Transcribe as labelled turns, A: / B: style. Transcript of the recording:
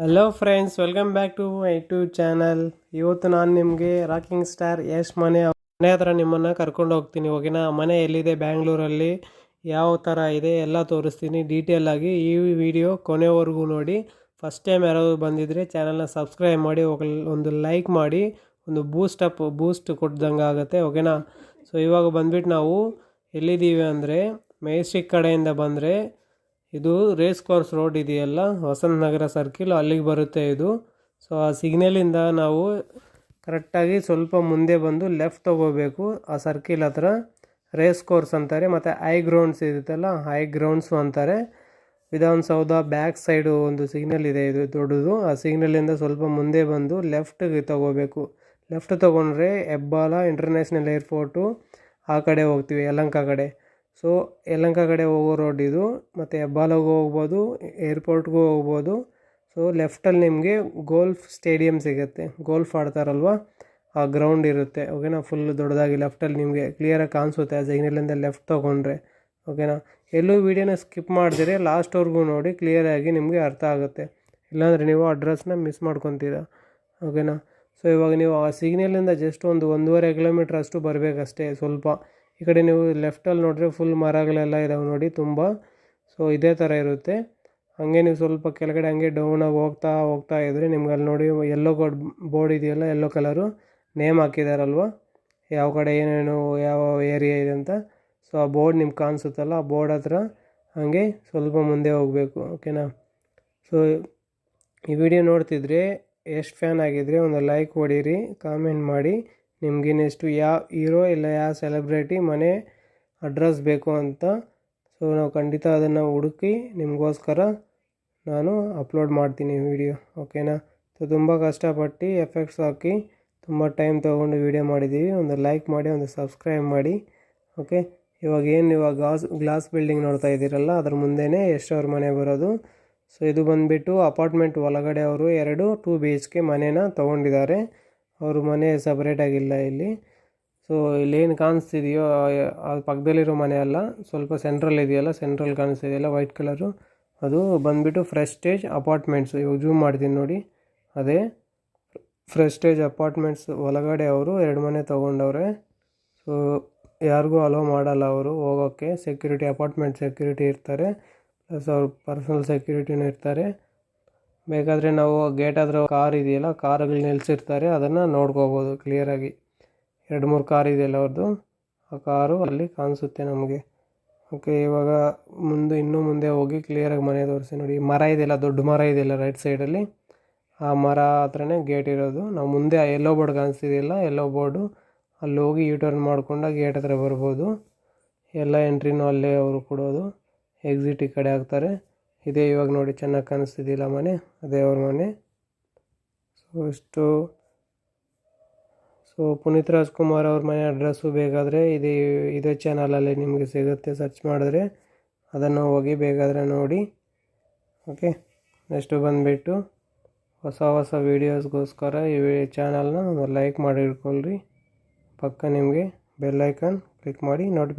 A: Hello friends welcome back to my YouTube channel ಇವತ್ತು ನಾನು ನಿಮಗೆ ರಾಕಿಂಗ್ ಸ್ಟಾರ್ ಯಶ್ ಮನೆ ಮನೆ ಹತ್ರ ನಿಮ್ಮನ್ನು ಕರ್ಕೊಂಡು ಹೋಗ್ತೀನಿ. ಓಕೆನಾ ಮನೆ ಎಲ್ಲಿದೆ? ಬ್ಯಾಂಗ್ಳೂರಲ್ಲಿ. ಯಾವ ಥರ ಇದೆ? ಎಲ್ಲ ತೋರಿಸ್ತೀನಿ. ಡೀಟೇಲ್ ಆಗಿ ಈ ವಿಡಿಯೋ ಕೊನೆವರೆಗೂ ನೋಡಿ. ಫಸ್ಟ್ ಟೈಮ್ ಯಾರಾದರೂ ಬಂದಿದ್ದರೆ ಚಾನಲ್ನ ಸಬ್ಸ್ಕ್ರೈಬ್ ಮಾಡಿ ಒಂದು ಲೈಕ್ ಮಾಡಿ, ಒಂದು ಬೂಸ್ಟ್ ಅಪ್ ಬೂಸ್ಟ್ ಕೊಟ್ಟಿದಂಗೆ ಆಗುತ್ತೆ. ಓಕೆನಾ ಸೊ ಇವಾಗ ಬಂದ್ಬಿಟ್ಟು ನಾವು ಎಲ್ಲಿದ್ದೀವಿ ಅಂದರೆ ಮೇಸ್ಟಿಕ್ ಕಡೆಯಿಂದ ಬಂದರೆ ಇದು ರೇಸ್ ಕೋರ್ಸ್ ರೋಡ್ ಇದೆಯಲ್ಲ ವಸಂತ ನಗರ ಸರ್ಕಿಲ್ ಅಲ್ಲಿಗೆ ಬರುತ್ತೆ ಇದು. ಸೊ ಆ ಸಿಗ್ನಲಿಂದ ನಾವು ಕರೆಕ್ಟಾಗಿ ಸ್ವಲ್ಪ ಮುಂದೆ ಬಂದು ಲೆಫ್ಟ್ ತೊಗೋಬೇಕು. ಆ ಸರ್ಕಿಲ್ ಹತ್ರ ರೇಸ್ ಕೋರ್ಸ್ ಅಂತಾರೆ, ಮತ್ತು ಹೈ ಗ್ರೌಂಡ್ಸ್ ಇರುತ್ತಲ್ಲ ಹೈ ಗ್ರೌಂಡ್ಸು ಅಂತಾರೆ. ವಿಧಾನಸೌಧ ಬ್ಯಾಕ್ ಸೈಡು ಒಂದು ಸಿಗ್ನಲ್ ಇದೆ, ಇದು ದೊಡ್ಡದು. ಆ ಸಿಗ್ನಲಿಂದ ಸ್ವಲ್ಪ ಮುಂದೆ ಬಂದು ಲೆಫ್ಟ್ಗೆ ತೊಗೋಬೇಕು. ಲೆಫ್ಟ್ ತೊಗೊಂಡ್ರೆ ಹೆಬ್ಬಾಲ ಇಂಟರ್ನ್ಯಾಷನಲ್ ಏರ್ಪೋರ್ಟು ಆ ಕಡೆ ಹೋಗ್ತೀವಿ, ಯಲಂಕ ಕಡೆ. ಸೊ ಯಲಹಂಕ ಕಡೆ ಹೋಗೋ ರೋಡ್ ಇದು, ಮತ್ತು ಹೆಬ್ಬಾಲಗೂ ಹೋಗ್ಬೋದು ಏರ್ಪೋರ್ಟ್ಗೂ ಹೋಗ್ಬೋದು. ಸೊ ಲೆಫ್ಟಲ್ಲಿ ನಿಮಗೆ ಗೋಲ್ಫ್ ಸ್ಟೇಡಿಯಂ ಸಿಗುತ್ತೆ. ಗೋಲ್ಫ್ ಆಡ್ತಾರಲ್ವ? ಆ ಗ್ರೌಂಡ್ ಇರುತ್ತೆ. ಓಕೆನಾ ಫುಲ್ ದೊಡ್ಡದಾಗಿ ಲೆಫ್ಟಲ್ಲಿ ನಿಮಗೆ ಕ್ಲಿಯರಾಗಿ ಕಾಣಿಸುತ್ತೆ. ಆ ಸಿಗ್ನಲಿಂದ ಲೆಫ್ಟ್ ತೊಗೊಂಡ್ರೆ. ಓಕೆನಾ ಎಲ್ಲೂ ವೀಡಿಯೋನ ಸ್ಕಿಪ್ ಮಾಡಿದರೆ. ಲಾಸ್ಟ್ವರೆಗೂ ನೋಡಿ ಕ್ಲಿಯರಾಗಿ ನಿಮಗೆ ಅರ್ಥ ಆಗುತ್ತೆ. ಇಲ್ಲಾಂದರೆ ನೀವು ಅಡ್ರೆಸ್ನ ಮಿಸ್ ಮಾಡ್ಕೊತೀರಾ? ಓಕೆನಾ ಸೊ ಇವಾಗ ನೀವು ಆ ಸಿಗ್ನಲಿಂದ ಜಸ್ಟ್ ಒಂದು ಒಂದೂವರೆ ಕಿಲೋಮೀಟ್ರ್ ಅಷ್ಟು ಬರಬೇಕಷ್ಟೇ ಸ್ವಲ್ಪ. ಈ ಕಡೆ ನೀವು ಲೆಫ್ಟಲ್ಲಿ ನೋಡಿದ್ರೆ ಫುಲ್ ಮರಗಳೆಲ್ಲ ಇದಾವೆ ನೋಡಿ ತುಂಬ. ಸೊ ಇದೇ ಥರ ಇರುತ್ತೆ. ಹಾಗೆ ನೀವು ಸ್ವಲ್ಪ ಕೆಳಗಡೆ ಹಂಗೆ ಡೌನಾಗಿ ಹೋಗ್ತಾ ಹೋಗ್ತಾ ಇದ್ದರೆ ನಿಮ್ಗೆ ಅಲ್ಲಿ ನೋಡಿ ಎಲ್ಲೋ ಬೋರ್ಡ್ ಬೋರ್ಡ್ ಇದೆಯಲ್ಲ ಎಲ್ಲೋ ಕಲರು ನೇಮ್ ಹಾಕಿದಾರಲ್ವ? ಯಾವ ಕಡೆ ಏನೇನು, ಯಾವ ಏರಿಯಾ ಇದೆ ಅಂತ. ಸೊ ಆ ಬೋರ್ಡ್ ನಿಮ್ಗೆ ಕಾಣಿಸುತ್ತಲ್ಲ, ಆ ಬೋರ್ಡ್ ಹತ್ರ ಹಾಗೆ ಸ್ವಲ್ಪ ಮುಂದೆ ಹೋಗಬೇಕು ಓಕೆನಾ ಸೊ ಈ ವಿಡಿಯೋ ನೋಡ್ತಿದ್ರೆ, ಎಷ್ಟು ಫ್ಯಾನ್ ಆಗಿದ್ರೆ ಒಂದು ಲೈಕ್ ಹೊಡೀರಿ ಕಾಮೆಂಟ್ ಮಾಡಿ. ನಿಮ್ಗೆ ನೆಕ್ಸ್ಟು ಯಾವ ಹೀರೋ ಇಲ್ಲ ಯಾವ ಸೆಲೆಬ್ರಿಟಿ ಮನೆ ಅಡ್ರೆಸ್ ಬೇಕು ಅಂತ. ಸೊ ನಾವು ಖಂಡಿತ ಅದನ್ನು ಹುಡುಕಿ ನಿಮಗೋಸ್ಕರ ನಾನು ಅಪ್ಲೋಡ್ ಮಾಡ್ತೀನಿ ವಿಡಿಯೋ, ಓಕೆನಾ? ಸೊ ತುಂಬ ಕಷ್ಟಪಟ್ಟು ಎಫೆಕ್ಟ್ಸ್ ಹಾಕಿ ತುಂಬ ಟೈಮ್ ತೊಗೊಂಡು ವೀಡಿಯೋ ಮಾಡಿದ್ದೀವಿ. ಒಂದು ಲೈಕ್ ಮಾಡಿ, ಒಂದು ಸಬ್ಸ್ಕ್ರೈಬ್ ಮಾಡಿ, ಓಕೆ? ಇವಾಗ ಏನು, ಇವಾಗ ಗ್ಲಾಸ್ ಗ್ಲಾಸ್ ಬಿಲ್ಡಿಂಗ್ ನೋಡ್ತಾ ಇದ್ದೀರಲ್ಲ, ಅದ್ರ ಮುಂದೆನೇ ಎಷ್ಟವ್ರ ಮನೆ ಬರೋದು. ಸೊ ಇದು ಬಂದುಬಿಟ್ಟು ಅಪಾರ್ಟ್ಮೆಂಟ್ ಒಳಗಡೆ ಅವರು ಎರಡು ಟೂ ಬಿ ಎಚ್ ಕೆ ಮನೇನ ತೊಗೊಂಡಿದ್ದಾರೆ. ಅವರು ಮನೆ ಸಪ್ರೇಟಾಗಿಲ್ಲ ಇಲ್ಲಿ. ಸೊ ಇಲ್ಲೇನು ಕಾಣಿಸ್ತಿದೆಯೋ, ಅದು ಪಕ್ಕದಲ್ಲಿರೋ ಮನೆ ಅಲ್ಲ. ಸ್ವಲ್ಪ ಸೆಂಟ್ರಲ್ ಇದೆಯಲ್ಲ ಸೆಂಟ್ರಲ್ ಕಾಣಿಸ್ತಿದೆಯಲ್ಲ ವೈಟ್ ಕಲರು ಅದು ಬಂದುಬಿಟ್ಟು ಫ್ರೆಸ್ಟೇಜ್ ಅಪಾರ್ಟ್ಮೆಂಟ್ಸು ಇವಾಗ ಜೂಮ್ ಮಾಡ್ತೀನಿ ನೋಡಿ. ಅದೇ ಫ್ರೆಶ್ ಸ್ಟೇಜ್ ಅಪಾರ್ಟ್ಮೆಂಟ್ಸ್ ಒಳಗಡೆ ಅವರು ಎರಡು ಮನೆ ತೊಗೊಂಡವ್ರೆ. ಸೊ ಯಾರಿಗೂ ಅಲೋ ಮಾಡಲ್ಲ ಅವರು ಹೋಗೋಕ್ಕೆ. ಸೆಕ್ಯೂರಿಟಿ ಅಪಾರ್ಟ್ಮೆಂಟ್ ಸೆಕ್ಯೂರಿಟಿ ಇರ್ತಾರೆ. ಪ್ಲಸ್ ಅವ್ರ ಪರ್ಸನಲ್ ಸೆಕ್ಯೂರಿಟಿನೂ ಇರ್ತಾರೆ. ಬೇಕಾದರೆ ನಾವು ಗೇಟ್ ಹತ್ರ ಕಾರ್ ಇದೆಯಲ್ಲ, ಕಾರುಗಳು ನಿಲ್ಲಿಸಿರ್ತಾರೆ ಅದನ್ನು ನೋಡ್ಕೋಬೋದು ಕ್ಲಿಯರಾಗಿ ಎರಡು ಮೂರು ಕಾರ್ ಇದೆಯಲ್ಲ ಅವ್ರದ್ದು ಆ ಕಾರು ಅಲ್ಲಿ ಕಾಣಿಸುತ್ತೆ ನಮಗೆ. ಓಕೆ ಇವಾಗ ಮುಂದೆ, ಇನ್ನೂ ಮುಂದೆ ಹೋಗಿ ಕ್ಲಿಯರಾಗಿ ಮನೆ ತೋರಿಸಿ ನೋಡಿ. ಮರ ಇದೆಯಲ್ಲ, ದೊಡ್ಡ ಮರ ಇದೆಯಲ್ಲ ರೈಟ್ ಸೈಡಲ್ಲಿ ಆ ಮರ ಹತ್ರನೇ ಗೇಟ್ ಇರೋದು. ನಾವು ಮುಂದೆ ಎಲ್ಲೋ ಬೋರ್ಡ್ ಕಾಣಿಸ್ತಿದೆಯಲ್ಲ ಎಲ್ಲೋ ಬೋರ್ಡು ಅಲ್ಲಿ ಹೋಗಿ ಯೂ ಟರ್ನ್ ಮಾಡ್ಕೊಂಡು ಗೇಟ್ ಹತ್ರ ಬರ್ಬೋದು. ಎಲ್ಲ ಎಂಟ್ರಿನೂ ಅಲ್ಲೇ ಅವರು ಕೊಡೋದು. ಎಕ್ಸಿಟ್ ಈ ಕಡೆ ಹಾಕ್ತಾರೆ. ಇದೇ ಇವಾಗ ನೋಡಿ ಚೆನ್ನಾಗಿ ಕಾಣಿಸ್ತಿದ್ದಿಲ್ಲ ಮನೆ? ಅದೇ ಅವ್ರ ಮನೆ. ಸೊ ಇಷ್ಟು. ಸೊ ಪುನೀತ್ ರಾಜ್ಕುಮಾರ್ ಅವ್ರ ಮನೆ ಅಡ್ರೆಸ್ಸು ಬೇಕಾದರೆ ಇದೇ ಇದೇ ಚಾನಲಲ್ಲಿ ನಿಮಗೆ ಸಿಗುತ್ತೆ ಸರ್ಚ್ ಮಾಡಿದ್ರೆ. ಅದನ್ನು ಹೋಗಿ ಬೇಕಾದರೆ ನೋಡಿ. ಓಕೆ ನೆಕ್ಸ್ಟು ಬಂದುಬಿಟ್ಟು ಹೊಸ ಹೊಸ ವೀಡಿಯೋಸ್ಗೋಸ್ಕರ ಈ ಚಾನಲ್ನ ಲೈಕ್ ಮಾಡಿ ಇಟ್ಕೊಳ್ರಿ. ಪಕ್ಕ ನಿಮಗೆ ಬೆಲ್ ಐಕನ್ ಕ್ಲಿಕ್ ಮಾಡಿ ನೋಟಿಫಿ